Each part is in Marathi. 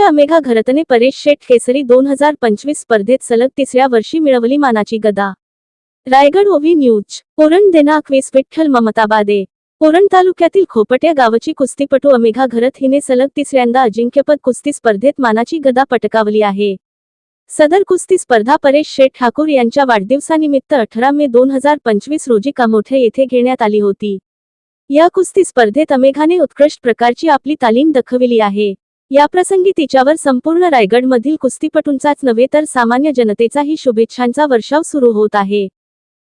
रायगडच्या अमेघा घरतने परेश शेठ केसरी दोन हजार पंचवीस स्पर्धेत सलग तिसऱ्या वर्षी मिळवली मानाची गदा. रायगड ओव्ही न्यूज कोरण देना वीस विठ्ठल ममताबादे कोरण तालुक्यातील खोपट्या गावाची कुस्तीपटू अमेघा घरत हिने सलग तिसऱ्यांदा अजिंक्यपद कुस्ती स्पर्धेत मानाची गदा पटकावली आहे. सदर कुस्ती स्पर्धा परेश शेठ ठाकूर यांच्या वाढदिवसानिमित्त अठरा मे दोन हजार पंचवीस रोजी कामोठे येथे घेण्यात आली होती. या कुस्ती स्पर्धेत अमेघाने उत्कृष्ट प्रकारची आपली तालीम दाखविली आहे. याप्रसंगी तिच्यावर संपूर्ण रायगडमधील कुस्तीपटूंचाच नव्हे तर सामान्य जनतेचाही शुभेच्छांचा वर्षाव सुरू होत आहे.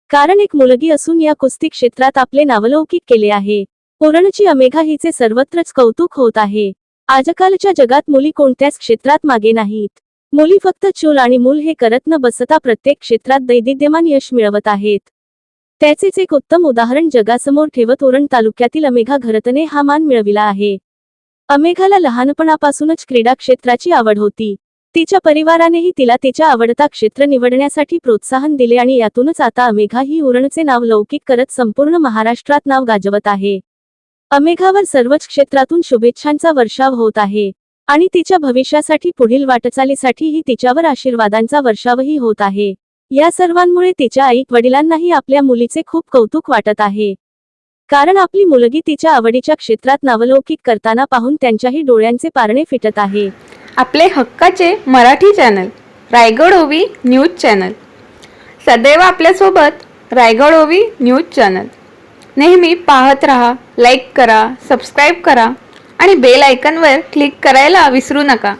कारण एक मुलगी असून या कुस्ती क्षेत्रात आपले नावलौकिक केले आहे. पुरणची अमेघा हिचे सर्वत्रच कौतुक होत आहे. आजकालच्या जगात मुली कोणत्याच क्षेत्रात मागे नाहीत. मुली फक्त चूल आणि मूल हे करत न बसता प्रत्येक क्षेत्रात दैदिद्यमान यश मिळवत आहेत. त्याचेच एक उत्तम उदाहरण जगासमोर ठेवत ओरण तालुक्यातील अमेघा घरतने हा मान मिळविला आहे. अमेघाला लहानपणापासूनच क्रीडा क्षेत्राची आवड होती. तिच्या परिवारानेही तिला तिच्या आवडता क्षेत्र निवडण्यासाठी प्रोत्साहन दिले आणि यातूनच आता अमेघा ही उरणचे नाव लौकिक करत संपूर्ण महाराष्ट्रात नाव गाजवत आहे. अमेघावर सर्वच क्षेत्रातून शुभेच्छांचा वर्षाव होत आहे. आणि तिच्या भविष्यासाठी पुढील वाटचालीसाठीही तिच्यावर आशीर्वादांचा वर्षावही होत आहे. या सर्वांमुळे तिच्या आई वडिलांनाही आपल्या मुलीचे खूप कौतुक वाटत आहे. कारण आपली मुलगी तिच्या आवडीच्या क्षेत्रात नावलौकिक करताना पाहून त्यांच्याही डोळ्यांचे पारणे फिटत आहे. आपले हक्काचे मराठी चॅनल रायगड ओवी न्यूज चॅनल. सदैव आपल्यासोबत रायगड ओवी न्यूज चॅनल. नेहमी पाहत रहा लाईक करा सबस्क्राईब करा आणि बेल आयकनवर क्लिक करायला विसरू नका.